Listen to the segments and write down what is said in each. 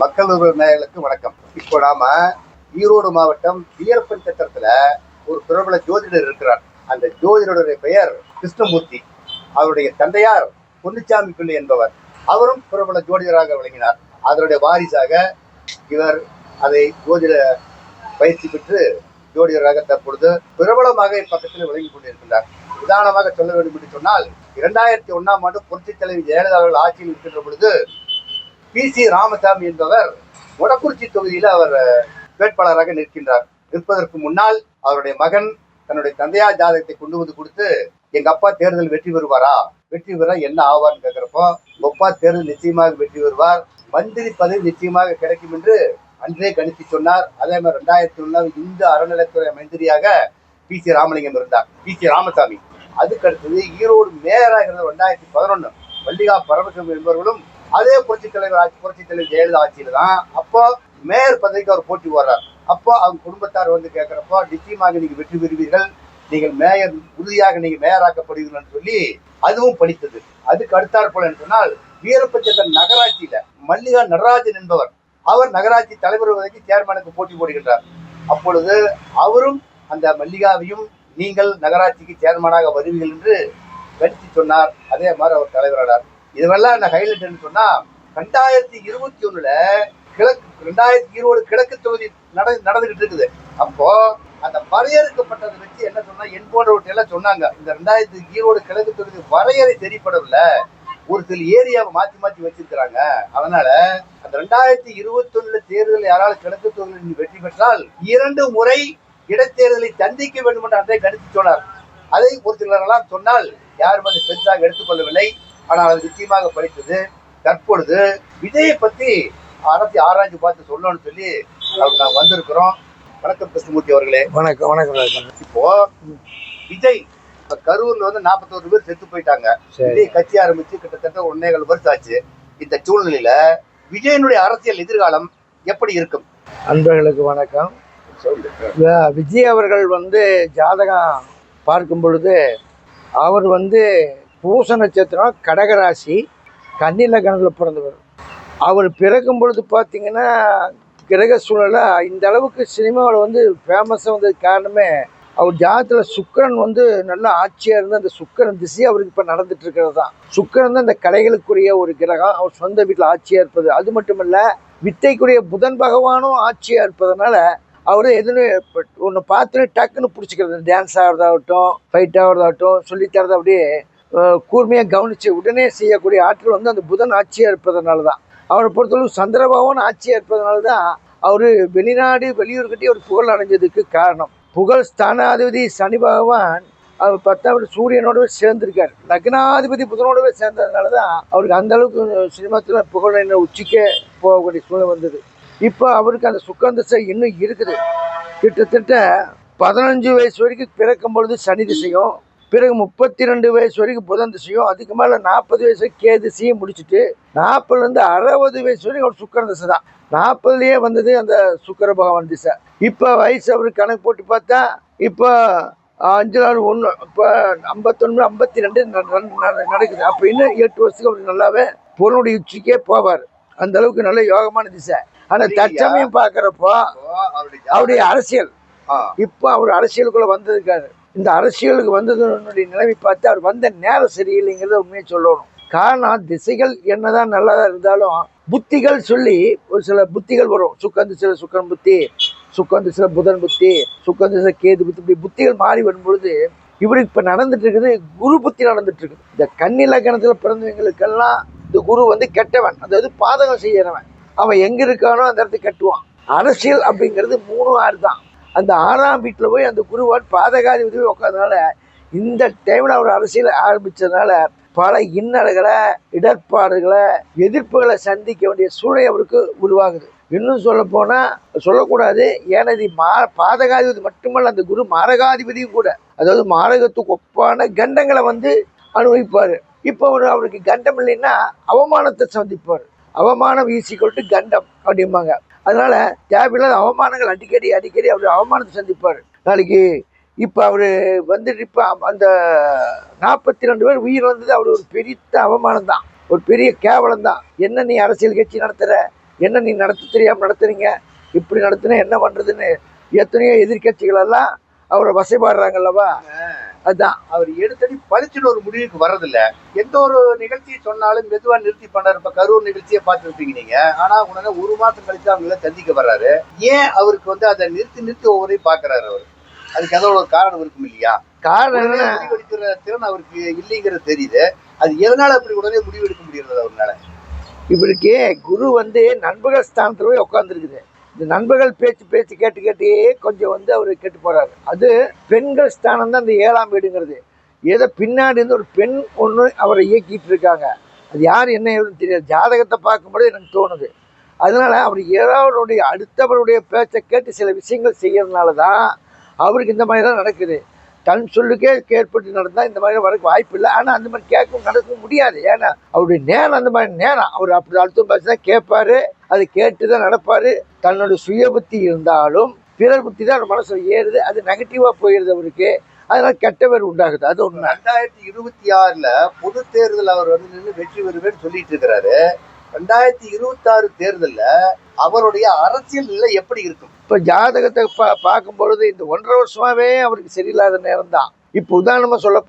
மக்கள் உறவு நேயர்களுக்கு வணக்கம். இப்போ நாம ஈரோடு மாவட்டம் வீரப்பன் சத்திரத்துல ஒரு பிரபல ஜோதிடர் இருக்கிறார். அந்த ஜோதிடருடைய பெயர் கிருஷ்ணமூர்த்தி. அவருடைய தந்தையார் பொன்னுச்சாமி பிள்ளை என்பவர். அவரும் பிரபல ஜோதிடராக விளங்கினார். அதனுடைய வாரிசாக இவர் அதை ஜோதிட பயிற்சி பெற்று ஜோதிடராக தற்பொழுது பிரபலமாக இப்பக்கத்தில் விளங்கி கொண்டிருக்கின்றார். உதாரணமாக சொல்ல வேண்டும் என்று சொன்னால் இரண்டாயிரத்தி ஒன்னாம் ஆண்டு புரட்சித் தலைவி ஜெயலலிதா அவர்கள் ஆட்சியில் இருக்கின்ற பொழுது பி. சி. ராமசாமி என்பவர் மொடக்குறிச்சி தொகுதியில் அவர் வேட்பாளராக நிற்கின்றார். நிற்பதற்கு முன்னால் அவருடைய மகன் தன்னுடைய தந்தையார் ஜாதகத்தை கொண்டு வந்து கொடுத்து எங்க அப்பா தேர்தல் வெற்றி பெறுவாரா? வெற்றி பெற என்ன ஆவார்னு கேட்கிறப்போ உங்க அப்பா தேர்தல் நிச்சயமாக வெற்றி பெறுவார். மந்திரி பதவி நிச்சயமாக கிடைக்கும் என்று அன்றே கணித்து சொன்னார். அதே மாதிரி ரெண்டாயிரத்தி ஒன்னாம் இந்து அறநிலைத்துறை மந்திரியாக பி. சி. ராமலிங்கம் இருந்தார். பி. சி. ராமசாமி. அதுக்கு அடுத்தது ஈரோடு மேயராக இருந்த ரெண்டாயிரத்தி பதினொன்னு மல்லிகா பரமசிவம் என்பவர்களும் அதே புரட்சி தலைவர் ஆட்சி புரட்சி தலைவர் ஜெயலலிதா ஆட்சியில தான் அப்போ மேயர் பதவிக்கு அவர் போட்டி போடுறார். அப்போ அவங்க குடும்பத்தார் வந்து கேட்குறப்போ நிச்சயமாக நீங்கள் வெற்றி பெறுவீர்கள். நீங்கள் மேயர் உறுதியாக நீங்கள் மேயராக்கப்படுவீர்கள் என்று சொல்லி அதுவும் படித்தது. அதுக்கு அடுத்தாற் போல என்று சொன்னால் வீரப்பச்சந்தன் நகராட்சியில மல்லிகா நடராஜன் என்பவர் அவர் நகராட்சி தலைவர் பதவிக்கு சேர்மனுக்கு போட்டி போடுகின்றார். அப்பொழுது அவரும் அந்த மல்லிகாவையும் நீங்கள் நகராட்சிக்கு சேர்மனாக வருவீர்கள் என்று கடித்து சொன்னார். அதே மாதிரி அவர் தலைவரானார். இதுவெல்லாம் என்ன ஹைலைட்னு சொன்னா ரெண்டாயிரத்தி இருபத்தி ஒண்ணுல கிழக்கு ரெண்டாயிரத்தி இருபது கிழக்கு தொகுதி நட நடந்துகிட்டு இருக்குது. அப்போ அந்த வரையறுக்கப்பட்டதை வச்சு என்ன சொன்னா என் போன்றவற்றை எல்லாம் சொன்னாங்க இந்த ரெண்டாயிரத்தி ஈரோடு கிழக்கு தொகுதி வரையறை தெரியப்படவில்லை. ஒரு சில ஏரியாவை மாத்தி மாத்தி வச்சிருக்கிறாங்க. அதனால அந்த ரெண்டாயிரத்தி இருபத்தி ஒண்ணுல தேர்தல் யாரால் கிழக்கு தொகுதியில் வெற்றி பெற்றால் இரண்டு முறை இடைத்தேர்தலை சந்திக்க வேண்டும் என்று அன்றைய கணித்து சொன்னார். அதை ஒரு சிலரெல்லாம் சொன்னால் யாரும் அதை பெருசாக எடுத்துக்கொள்ளவில்லை. ஆனால் அது நிச்சயமாக படித்தது. தற்பொழுது விஜயை பத்தி அரசு ஆராய்ச்சி பார்த்து சொல்லணும்னு சொல்லி நாங்கள் வந்திருக்கிறோம். வணக்கம் கிருஷ்ணமூர்த்தி அவர்களே. வணக்கம் வணக்கம் இப்போ விஜய் இப்ப கரூர்ல வந்து நாற்பத்தோரு பேர் செத்து போயிட்டாங்க. விஜய் கட்சி ஆரம்பிச்சு கிட்டத்தட்ட ஒன்னேகால் வருஷம் ஆச்சு. இந்த சூழ்நிலையில விஜயனுடைய அரசியல் எதிர்காலம் எப்படி இருக்கும்? அன்பர்களுக்கு வணக்கம். விஜய் அவர்கள் வந்து ஜாதகம் பார்க்கும் பொழுது அவர் வந்து பூச நட்சத்திரம் கடகராசி கன்னில கணத்தில் பிறந்தவர். அவர் பிறக்கும் பொழுது பார்த்தீங்கன்னா கிரக சூழலை இந்த அளவுக்கு சினிமாவில் வந்து ஃபேமஸாக வந்ததுக்கு காரணமே அவர் ஜாதத்தில் சுக்கிரன் வந்து நல்ல ஆட்சியாக இருந்து அந்த சுக்கிரன் திசை அவருக்கு இப்போ நடந்துட்டு இருக்கிறது தான் சுக்கிரன் தான் இந்த கலைகளுக்குரிய ஒரு கிரகம். அவர் சொந்த வீட்டில் ஆட்சியாக இருப்பது. அது மட்டும் இல்லை வித்தைக்குரிய புதன் பகவானும் ஆட்சியாக இருப்பதனால அவர் எதுன்னு ஒன்று பார்த்துட்டு டக்குன்னு பிடிச்சிக்கிறது. டான்ஸ் ஆகிறதாகட்டும் ஃபைட் ஆகிறதாகட்டும் சொல்லித்தரது அப்படியே கூர்மையாக கவனித்து உடனே செய்யக்கூடிய ஆற்றல் வந்து அந்த புதன் ஆட்சியாக இருப்பதனால தான் அவரை பொறுத்தளவு சந்திரபவன் ஆட்சியாக இருப்பதனால தான் அவர் வெளிநாடு வெளியூர்கிட்டே ஒரு புகழ் அடைஞ்சதுக்கு காரணம். புகழ் ஸ்தானாதிபதி சனி பகவான் அவர் பத்தாவது சூரியனோடவே சேர்ந்திருக்கார். லக்னாதிபதி புதனோடவே சேர்ந்ததுனால தான் அவருக்கு அந்த அளவுக்கு சினிமாத்தில் புகழ் என்ன உச்சிக்கே போகக்கூடிய சூழ்நிலை வந்தது. இப்போ அவருக்கு அந்த சுக்கந்தசை திசை இன்னும் இருக்குது. கிட்டத்தட்ட பதினஞ்சு வயசு வரைக்கும் பிறக்கும் பொழுது சனி திசையும் பிறகு முப்பத்தி ரெண்டு வயசு வரைக்கும் புதன் திசையும் அதுக்கு மேலே நாற்பது வயசு வரைக்கும் கே திசையும் முடிச்சுட்டு நாற்பதுலேருந்து அறுபது வயசு வரைக்கும் அவர் சுக்கரன் திசை தான். நாற்பதுலேயே வந்தது அந்த சுக்கர பகவான் திசை. இப்போ வயசு அவருக்கு கணக்கு போட்டு பார்த்தா இப்போ அஞ்சு நாள் ஒன்று இப்போ ஐம்பத்தொன்று ஐம்பத்தி ரெண்டு நடக்குது. அப்போ இன்னும் எட்டு வருஷத்துக்கு அவர் நல்லாவே பொருளுடைய உச்சிக்கே போவார். அந்த அளவுக்கு நல்ல யோகமான திசை. ஆனால் தற்சமயம் பார்க்குறப்போ அவருடைய அரசியல். இப்போ அவர் அரசியலுக்குள்ள வந்திருக்காரு இந்த அரசியலுக்கு வந்ததனுடைய நிலைமை பார்த்து அவர் வந்த நேரம் சரியில்லைங்கிறத உண்மையை சொல்லணும். காரணம் திசைகள் என்னதான் நல்லதாக இருந்தாலும் புத்திகள் சொல்லி ஒரு சில புத்திகள் வரும். சுக்கந்து சில சுக்கன் புத்தி சுக்கந்து சில புதன் புத்தி சுக்கந்து சில கேது புத்தி இப்படி புத்திகள் மாறி வரும்பொழுது இவருக்கு இப்போ நடந்துட்டு இருக்குது குரு புத்தி நடந்துட்டு இருக்குது இந்த கண்ணிலக்கணத்தில் பிறந்தவங்களுக்கெல்லாம் இந்த குரு வந்து கெட்டவன். அதாவது பாதகம் செய்யறவன். அவன் எங்கே இருக்கானோ அந்த இடத்துக்கு கட்டுவான். அரசியல் அப்படிங்கிறது மூணு ஆறு தான் அந்த ஆறாம் வீட்டில் போய் அந்த குருவான் பாதகாதிபதி போய் உட்காந்தனால இந்த டைமில் அவர் அரசியல் ஆரம்பித்ததுனால பல இன்னல்களை இடர்பாடுகளை எதிர்ப்புகளை சந்திக்க வேண்டிய சூழ்நிலை அவருக்கு உருவாகுது. இன்னும் சொல்ல போனால் சொல்லக்கூடாது ஏனது மா பாதகாதிபதி மட்டுமல்ல அந்த குரு மாரகாதிபதியும் கூட. அதாவது மாரகத்துக்கு ஒப்பான கண்டங்களை வந்து அனுபவிப்பார். இப்போ அவர் அவருக்கு கண்டம் இல்லைன்னா அவமானத்தை சந்திப்பார். அவமானம் ஈசிக்கொள்ட்டு கண்டம் அப்படிம்பாங்க. அதனால தேவையில்லாத அவமானங்கள் அடிக்கடி அடிக்கடி அவர் அவமானத்தை சந்திப்பார். நாளைக்கு இப்போ அவர் வந்துட்டு இப்போ அந்த நாற்பத்தி ரெண்டு பேர் உயிர் வந்தது அவர் ஒரு பெரிய அவமானம் தான் ஒரு பெரிய கேவலம் தான் என்ன நீ அரசியல் கட்சி நடத்துகிற என்ன நீ நடத்த தெரியாமல் நடத்துறீங்க? இப்படி நடத்தினா என்ன பண்ணுறதுன்னு எத்தனையோ எதிர்கட்சிகளெல்லாம் அவரை வசைபாடுறாங்கல்லவா அதான் அவர் எடுத்தடி பளிச்சுன்னு ஒரு முடிவுக்கு வர்றதில்ல. எந்த ஒரு நிகழ்ச்சியை சொன்னாலும் மெதுவா நிறுத்தி பண்ணாரு. இப்ப கரூர் நிகழ்ச்சியை பார்த்துருப்பீங்க நீங்க. ஆனா உடனே ஒரு மாசம் கழிச்சு அவங்கள சந்திக்க வர்றாரு. ஏன் அவருக்கு வந்து அதை நிறுத்தி நிறுத்தி ஒவ்வொரையும் பாக்குறாரு அவர்? அதுக்கு ஏதோ ஒரு காரணம் இருக்கும் இல்லையா? காரணம் முடிவெடுக்கிற திறன் அவருக்கு இல்லைங்கிறது தெரியுது. அது எதனால அப்படி உடனே முடிவெடுக்க முடியறது அவர்னால? இவருக்கு குரு வந்து நண்பர்கள் ஸ்தானத்துல போய் உட்காந்துருக்குது இந்த நண்பர்கள் பேச்சு பேச்சு கேட்டு கேட்டே கொஞ்சம் வந்து அவர் கேட்டு போறாரு. அது பெண்கள் ஸ்தானம் தான் இந்த ஏழாம் வீடுங்கிறது. ஏதோ பின்னாடி இருந்து ஒரு பெண் ஒன்று அவரை இயக்கிட்டு இருக்காங்க. அது யார் என்ன ஏதுன்னு தெரியாது. ஜாதகத்தை பார்க்கும்போது எனக்கு தோணுது. அதனால அவர் ஏதாவது அடுத்தவருடைய பேச்சை கேட்டு சில விஷயங்கள் செய்யறதுனால தான் அவருக்கு இந்த மாதிரி தான் நடக்குது. தன் சொல்லுக்கே கேட்பட்டு நடந்தால் இந்த மாதிரி வரக்கு வாய்ப்பு இல்லை ஆனால் அந்த மாதிரி கேட்கவும் நடக்க முடியாது. ஏன்னா அவருடைய நேரம் அந்த மாதிரி நேரம். அவர் அப்படி அழுத்தம் பார்த்து தான் கேட்பாரு. அதை கேட்டு தான் நடப்பார். தன்னோட சுய புத்தி இருந்தாலும் பிறர் புத்தி தான் அவர் மனசில் ஏறுது. அது நெகட்டிவாக போயிடுது அவருக்கு. அதனால கெட்ட பேர் உண்டாகுது. அது ஒன்று ரெண்டாயிரத்தி இருபத்தி ஆறில் பொது தேர்தல் அவர் வந்து நின்று வெற்றி பெறுவேன்னு சொல்லிட்டு இருக்கிறாரு. ரெண்டாயிரத்தி இருபத்தாறு தேர்தலில் அவருடைய அரசியல் நிலை எப்படி இருக்கும்? இப்போ ஜாதகத்தை பா பார்க்கும் பொழுது இந்த ஒன்றரை வருஷமாவே அவருக்கு சரியில்லாத நேரம் தான் இப்போ உதாரணமாக சொல்ல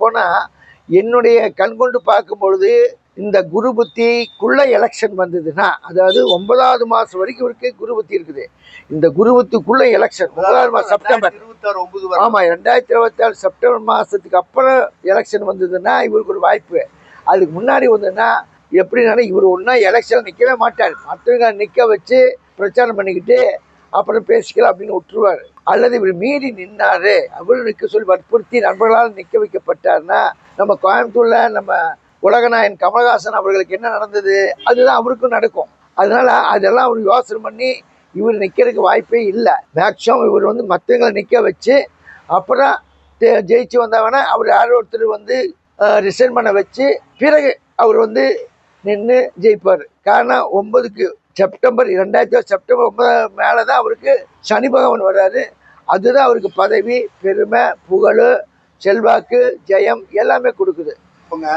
என்னுடைய கண் கொண்டு பார்க்கும் பொழுது இந்த குரு புத்திக்குள்ள எலெக்ஷன் வந்ததுன்னா அதாவது ஒன்பதாவது மாதம் வரைக்கும் இவருக்கு குரு புத்தி இருக்குது. இந்த குரு புத்திக்குள்ள எலெக்ஷன் ஒன்பதாவது மாதம் செப்டம்பர். இருபத்தி ஆறு ஒன்பது ஆமாம் ரெண்டாயிரத்தி இருபத்தி ஆறு செப்டம்பர் மாதத்துக்கு அப்புறம் எலெக்ஷன் வந்ததுன்னா இவருக்கு ஒரு வாய்ப்பு. அதுக்கு முன்னாடி வந்ததுன்னா எப்படினாலும் இவர் ஒன்றா எலெக்ஷன் நிற்கவே மாட்டார். மற்றவங்க நிற்க வச்சு பிரச்சாரம் பண்ணிக்கிட்டு அப்புறம் பேசிக்கலாம் அப்படின்னு விட்டுருவார். அல்லது இவர் மீறி நின்னார். அவரு நிற்க சொல்லி வற்புறுத்தி நண்பர்களால் நிற்க வைக்கப்பட்டார்னா நம்ம கோயம்புத்தூரில் நம்ம உலகநாயன் கமலஹாசன் அவர்களுக்கு என்ன நடந்தது? அதுதான் அவருக்கும் நடக்கும். அதனால அதெல்லாம் அவர் யோசனை பண்ணி இவர் நிற்கிறதுக்கு வாய்ப்பே இல்லை. மேக்ஸிமம் இவர் வந்து மற்றவங்களை நிற்க வச்சு அப்புறம் ஜெயிச்சு வந்தவன அவர் யாரோ ஒருத்தர் வந்து ரிசைன் பண்ண வச்சு பிறகு அவர் வந்து நின்று ஜெயிப்பார். காரணம் ஒன்பதுக்கு செப்டம்பர் ரெண்டாயிரத்தி செப்டம்பர் ஒன்பது மேலே தான் அவருக்கு சனி பகவான் வர்றாரு. அதுதான் அவருக்கு பதவி பெருமை புகழ் செல்வாக்கு ஜெயம் எல்லாமே கொடுக்குது. இப்போங்க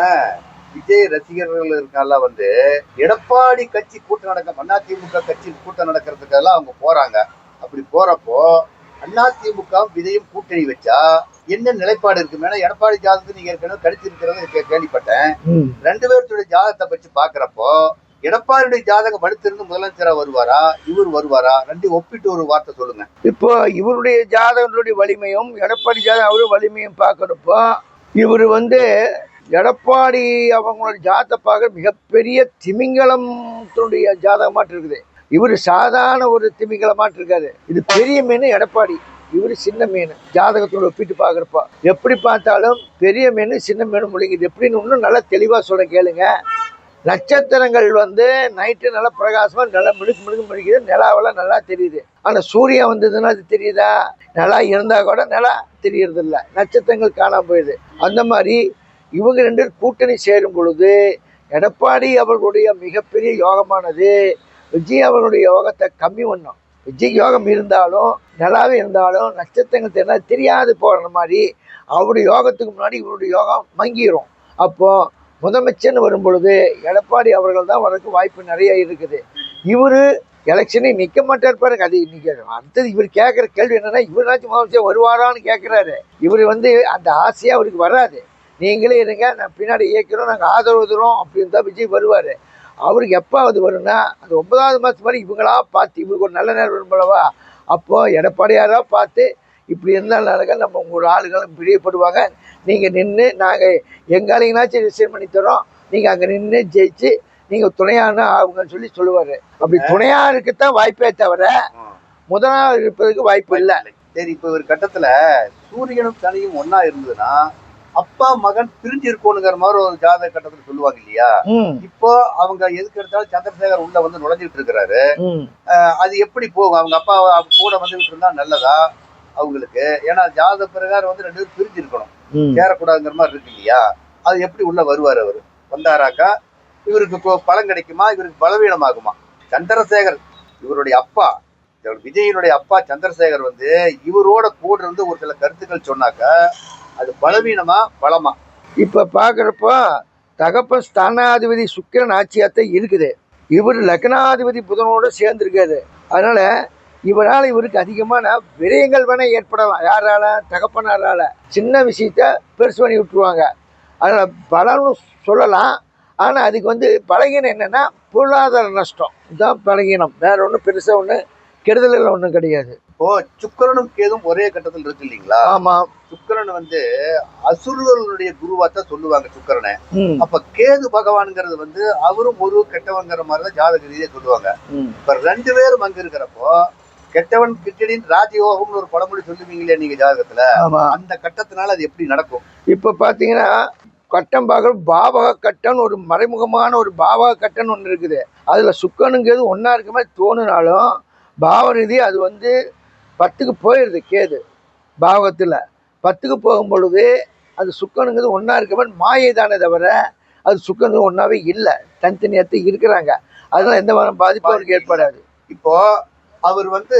விஜய் ரசிகர்கள் இருக்கால வந்து எடப்பாடி கட்சி கூட்டம் நடக்க அதிமுக கட்சி கூட்டம் நடக்கிறதுக்கெல்லாம் அவங்க போறாங்க. அப்படி போறப்போ அதிமுக விஜயும் கூட்டணி வச்சா என்ன நிலைப்பாடு இருக்கு? ஏன்னா எடப்பாடி ஜாதகத்தை நீங்க ஏற்கனவே கடிச்சு இருக்கிறத கேள்விப்பட்டேன். ரெண்டு பேர்த்துடைய ஜாதகத்தை வச்சு பாக்குறப்போ எடப்பாடியுடைய ஜாதகம் வலுத்திருந்து முதலமைச்சரா வருவாரா? இவர் வருவாரா? ரெண்டையும் ஒப்பிட்டு ஒரு வார்த்தை சொல்லுங்க. இப்போ இவருடைய ஜாதகங்களுடைய வலிமையும் எடப்பாடி ஜாதகம் அவரு வலிமையும் பார்க்குறப்போ இவர் வந்து எடப்பாடி அவங்களோட ஜாதகத்தை பார்க்க மிகப்பெரிய திமிங்கலத்தினுடைய ஜாதகமாட்டு இருக்குது. இவர் சாதாரண ஒரு திமிங்கலமாட்டு இருக்காரு. இது பெரிய மீன் எடப்பாடி. இவர் சின்ன மீன். ஜாதகத்தோட ஒப்பிட்டு பார்க்குறப்போ. எப்படி பார்த்தாலும் பெரிய மீன் சின்ன மீன் முழுங்குது எப்படின்னு இன்னும் நல்லா தெளிவாக சொல்ல கேளுங்க. நட்சத்திரங்கள் வந்து நைட்டு நல்லா பிரகாசமாக நல்லா மினுக்கு மினுக்கு மினுக்குது. நிலாவெல்லாம் நல்லா தெரியுது. ஆனால் சூரியன் வந்ததுன்னா அது தெரியுதா? நிலா இருந்தால் கூட நிலா தெரியறது இல்லை நட்சத்திரங்கள் காணாம போயிடுது. அந்த மாதிரி இவங்க ரெண்டு கூட்டணி சேரும் பொழுது எடப்பாடி அவர்களுடைய மிகப்பெரிய யோகமானது விஜய் அவர்களுடைய யோகத்தை கம்மி பண்ணும். விஜய் யோகம் இருந்தாலும் நல்லாவே இருந்தாலும் நட்சத்திரங்கள் தெரியாது தெரியாது போகிற மாதிரி அவருடைய யோகத்துக்கு முன்னாடி இவருடைய யோகம் மங்கிரும். அப்போது முதலமைச்சர்னு வரும் பொழுது எடப்பாடி அவர்கள் தான் வரக்கு வாய்ப்பு நிறைய இருக்குது. இவர் எலெக்ஷனே நிற்க மாட்டார் பாருங்க அது இன்னைக்கு அடுத்தது இவர் கேட்குற கேள்வி என்னன்னா இவராச்சும் முதலமைச்சர் வருவாரான்னு கேட்குறாரு இவர் வந்து அந்த ஆசையாக அவருக்கு வராது. நீங்களே இருங்க நான் பின்னாடி இயக்கிறோம் நாங்கள் ஆதரவு தரோம் அப்படின்னு தான் விஜய் வருவார். அவருக்கு எப்போ அது வரும்னா அது ஒன்பதாவது மாதம் மாதிரி இவங்களா பார்த்து இவருக்கு ஒரு நல்ல நேரம் வரும்போலவா அப்போது எடப்பாடியாராக பார்த்து இப்படி இருந்தால் நடக்க நம்ம உங்களோட ஆளுகளும் பிரியப்படுவாங்க. நீங்கள் நின்று நாங்கள் எங்காலைங்கனாச்சும் ரிசைன் பண்ணி தரோம். நீங்கள் அங்கே நின்று ஜெயிச்சு நீங்கள் துணையான ஆகுங்கன்னு சொல்லி சொல்லுவார். அப்படி துணையாக இருக்கத்தான் வாய்ப்பே தவிர முதலாக இருப்பதற்கு வாய்ப்பு இல்லை. சரி இப்ப ஒரு கட்டத்துல சூரியனும் சனியும் ஒன்னா இருந்ததுன்னா அப்பா மகன் பிரிஞ்சு இருக்கணுங்கிற மாதிரி ஒரு ஜாதக கட்டத்துல சொல்லுவாங்க இல்லையா? இப்போ அவங்க எதுக்கு எடுத்தாலும் சந்திரசேகர் உள்ள வந்து நுழைஞ்சிட்டு இருக்கிறாரு. அது எப்படி போகும்? அவங்க அப்பா கூட வந்துகிட்டு இருந்தா நல்லதா அவங்களுக்கு? ஏன்னா ஜாதக பிரகாரம் வந்து ரெண்டு பேரும் பிரிஞ்சு இருக்கணும். சேரக்கூடாதுங்கிற மாதிரி இருக்கு இல்லையா? அது எப்படி உள்ள வருவார் அவர்? வந்தாராக்கா இவருக்கு இப்போ பலன் கிடைக்குமா? இவருக்கு பலவீனமாகுமா? சந்திரசேகர் இவருடைய அப்பா விஜயனுடைய அப்பா சந்திரசேகர் வந்து இவரோட கூட இருந்து ஒரு சில கருத்துக்கள் சொன்னாக்கா அது பலவீனமா? பலமா. இப்போ பார்க்குறப்போ தகப்பன் ஸ்தானாதிபதி சுக்கிரன் ஆட்சியாத்தான் இருக்குது. இவர் லக்னாதிபதி புதனோடு சேர்ந்துருக்காரு. அதனால இவரால் இவருக்கு அதிகமான விரயங்கள் வேணால் ஏற்படலாம். யாரால? தகப்பனாரால. சின்ன விஷயத்த பெருசு பண்ணி விட்டுருவாங்க. அதனால் பலன்னு சொல்லலாம். ஆனால் அதுக்கு வந்து பலகீனம் என்னென்னா பொருளாதார நஷ்டம். இதுதான் பலகீனம். வேற ஒன்றும் பெருசாக ஒன்று கெடுதல் ஒன்றும் கிடையாது. இப்போ சுக்கிரனும் கேதும் ஒரே கட்டத்தில் இருக்கு இல்லைங்களா? ஆமாம் சுக்கிரன் வந்து அசுரர்களுடைய குருவா தான் சொல்லுவாங்க சுக்கிரனை. அப்ப கேது பகவான்ங்கிறது வந்து அவரும் ஒரு கெட்டவங்கிற மாதிரி தான் ஜாதக ரீதியா சொல்லுவாங்க. இப்ப ரெண்டு பேரும் அங்க இருக்கிறப்போ கெட்டவன் கிட்டடின் ராஜயோகம்னு ஒரு பழமொழி சொல்லுவீங்களே நீங்க ஜாதகத்துல? அந்த கட்டத்தினால அது எப்படி நடக்கும்? இப்போ பார்த்தீங்கன்னா கட்டம் பார்க்குற பாவக கட்டன் ஒரு மறைமுகமான ஒரு பாவக கட்டன் ஒன்று இருக்குது. அதில் சுக்கனுங்கிறது ஒன்றா இருக்க மாதிரி தோணுனாலும் பாவ ரீதி அது வந்து பத்துக்கு போயிடுது கேது பாவகத்தில் பத்துக்கு போகும் பொழுது அது சுக்கனுங்கிறது ஒன்றா இருக்க மாதிரி மாயை தானே தவிர அது சுக்கனுங்கிறது ஒன்றாவே இல்லை. தனித்தனியத்து இருக்கிறாங்க. அதனால எந்த வகையான பாதிப்பும் அவருக்கு ஏற்படாது. இப்போ அவர் வந்து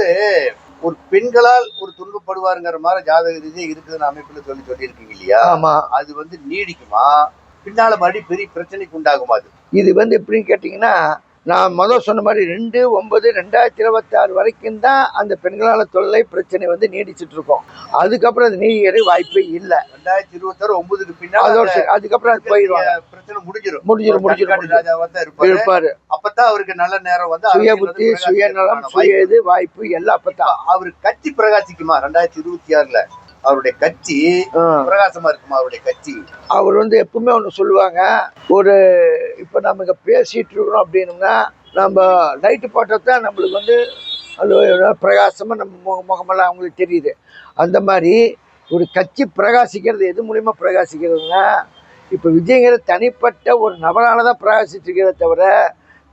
ஒரு பெண்களால் ஒரு துன்பப்படுவாருங்கிற மாதிரி ஜாதக ரீதியா இருக்குதுன்னு அமைப்புல சொல்லி சொல்லியிருக்கீங்க இல்லையா? ஆமாம் அது வந்து நீடிக்குமா? பின்னால மறுபடியும் பெரிய பிரச்சனைக்கு உண்டாகுமா அது? இது வந்து எப்படின்னு கேட்டிங்கன்னா நான் முதல் சொன்ன மாதிரி ரெண்டு ஒன்பது ரெண்டாயிரத்தி இருபத்தாறு வரைக்கும் தான் அந்த பெண்களால் தொல்லை பிரச்சனை வந்து நீடிச்சிட்டு இருக்கோம். அதுக்கப்புறம் அது நீடிக்கிற வாய்ப்பே இல்லை. ரெண்டாயிரத்தி இருபத்தாறு ஒன்பதுக்கு பின்னால அதோட சரி அதுக்கப்புறம் அது போயிடுவாங்க பிரச்சனை முடிஞ்சிடும் முடிஞ்சிடும் முடிஞ்சிடும் இருப்பாரு. அப்பதான் அவருக்கு நல்ல நேரம் வந்து சுய புத்தி சுயநலம் சுய வாய்ப்பு. இது வாய்ப்பு எல்லாம் அப்பதான். அவர் கட்சி பிரகாசிக்குமா ரெண்டாயிரத்தி இருபத்தி ஆறுல? அவருடைய கட்சி. பிரகாசமா இருக்குமா அவருடைய கட்சி? அவர் வந்து எப்பவுமே ஒன்று சொல்லுவாங்க ஒரு இப்போ நம்ம இங்கே பேசிட்டு இருக்கிறோம் அப்படின்னம்னா நம்ம லைட்டு போட்டால் தான் நம்மளுக்கு வந்து அது பிரகாசமாக நம்ம முக முகமெல்லாம் அவங்களுக்கு தெரியுது. அந்த மாதிரி ஒரு கட்சி பிரகாசிக்கிறது எது மூலிமா பிரகாசிக்கிறதுனா இப்போ விஜய்ங்கிற தனிப்பட்ட ஒரு நபரால் தான் பிரகாசிச்சிருக்கிறத தவிர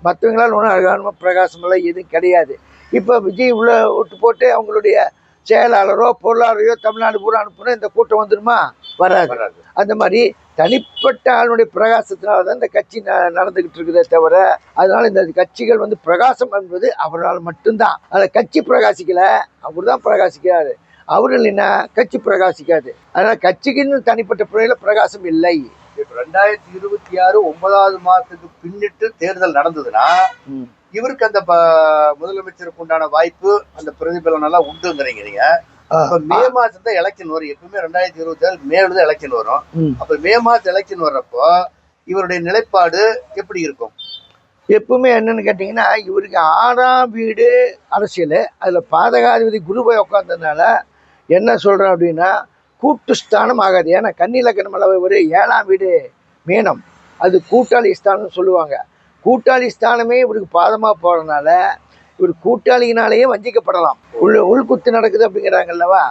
மற்றவங்களால் ஒன்றும் அழகான பிரகாசமெல்லாம் எதுவும் கிடையாது. இப்போ விஜய் உள்ள விட்டு போட்டு அவங்களுடைய செயலாளரோ பொருளாளரையோ தமிழ்நாடு பூரா அனுப்புனா இந்த கூட்டம் வந்துடுமா வராது. அந்த மாதிரி தனிப்பட்ட ஆளுடைய பிரகாசத்தினால தான் இந்த கட்சி நடந்துகிட்டு இருக்குதே தவிர அதனால இந்த கட்சிகள் வந்து பிரகாசம் என்பது அவரால் மட்டும்தான். அதில் கட்சி பிரகாசிக்கல. அவர் தான் பிரகாசிக்கிறாரு. அவர் இல்லைன்னா கட்சி பிரகாசிக்காது. அதனால கட்சிக்குன்னு தனிப்பட்ட முறையில் பிரகாசம் இல்லை. ரெண்டாயிரத்தி இருபத்தி ஆறு ஒன்பதாவது மாசத்துக்கு பின்னிட்டு தேர்தல் நடந்ததுன்னா இவருக்கு அந்த முதலமைச்சருக்கு உண்டான வாய்ப்பு அந்த பிரதிபலன் எல்லாம் உண்டுங்கிறீங்க நீங்க. இப்ப மே மாசம் தான் எலெக்ஷன் வரும். எப்பவுமே ரெண்டாயிரத்தி இருபத்தி ஆறு மேல தான் எலெக்ஷன் வரும். அப்ப மே மாசம் எலெக்ஷன் வர்றப்போ இவருடைய நிலைப்பாடு எப்படி இருக்கும்? எப்பவுமே என்னன்னு கேட்டிங்கன்னா இவருக்கு ஆறாம் வீடு அரசியல். அதில் பாதகாதிபதி குரு போய் உட்காந்ததுனால என்ன சொல்கிறேன் அப்படின்னா கூட்டு ஸ்தானம் ஆகாது ஏன்னா கன்னிலக்கணம் அளவு ஒரு ஏழாம் வீடு மீனம். அது கூட்டாளி ஸ்தானம்னு சொல்லுவாங்க. கூட்டாளி ஸ்தானமே இவருக்கு பாதமாக போகிறதுனால இவர் கூட்டாளியினாலேயே வஞ்சிக்கப்படலாம். உள் உள்குத்து நடக்குது அப்படிங்கிறாங்கல்லவா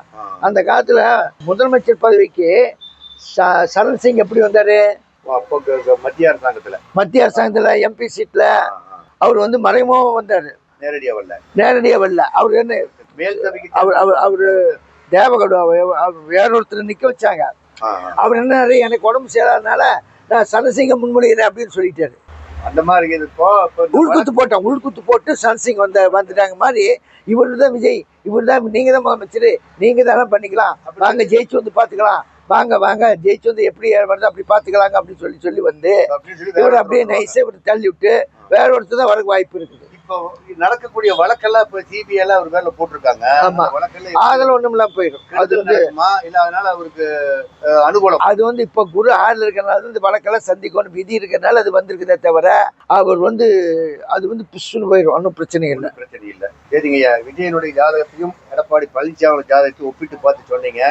அந்த காலத்தில் முதலமைச்சர் பதவிக்கு ச சரண் சிங் எப்படி வந்தார்? மத்திய அரசாங்கத்துல. மத்திய அரசாங்கத்தில் எம்பி சீட்டில் அவர் வந்து மறைமுகமாக வந்தார். நேரடியா வரல. நேரடியாக வரல. அவர் என்ன மேல் அவர் அவர் அவர் தேவகடு வேறொருத்தர் நிற்க வச்சாங்க. அவர் என்ன எனக்கு உடம்பு சேராதனால நான் சனசிங்க முன்மொழிகிறேன் அப்படின்னு சொல்லிட்டாரு. அந்த மாதிரி இந்த உள்குத்து போட்டோம் உள்குத்து போட்டு சன்சிங் வந்த வந்துட்டாங்க. மாதிரி இவர் தான் விஜய் இவர் தான் நீங்க தான் முதலமைச்சர் நீங்க தானே பண்ணிக்கலாம். வாங்க ஜெயிச்சு வந்து பார்த்துக்கலாம். வாங்க வாங்க ஜெயிச்சு வந்து எப்படி வருது அப்படி பார்த்துக்கலாங்க அப்படின்னு சொல்லி சொல்லி வந்து இவர் அப்படியே நைஸாக இவர் தள்ளி விட்டு வேற ஒருத்தர் தான் வரக்கு வாய்ப்பு இருக்குது. இப்போ நடக்கக்கூடிய வழக்கெல்லாம் இப்ப சிபிஐ எல்லாம் அவர் பேர்ல போட்டிருக்காங்க. வழக்கெல்லாம் அதெல்லாம் ஒன்றும் இல்லாம போயிடும். அது வந்து இல்ல அதனால அவருக்கு அனுகூலம். அது வந்து இப்போ குரு ஆறில் இருக்கிறனால இந்த வழக்கெல்லாம் சந்திக்கணும் விதி இருக்கிறனால அது வந்திருக்குதே தவிர அவர் வந்து அது வந்து பிசுன்னு போயிடும் ஒன்றும் பிரச்சனை இல்லை. பிரச்சனை இல்ல. சரிங்க ஐயா. விஜயனுடைய ஜாதகத்தையும் எடப்பாடி பழனிசாமி ஜாதகத்தையும் ஒப்பிட்டு பார்த்து சொன்னீங்க.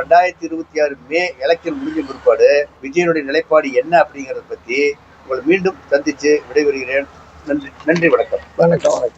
ரெண்டாயிரத்தி இருபத்தி ஆறு மே எலெக்ஷன் முடிஞ்ச பிற்பாடு விஜயனுடைய நிலைப்பாடு என்ன அப்படிங்கறத பத்தி உங்களை மீண்டும் சந்திச்சு விடைபெறுகிறேன். நன்றி நன்றி வணக்கம். வணக்கம். வணக்கம்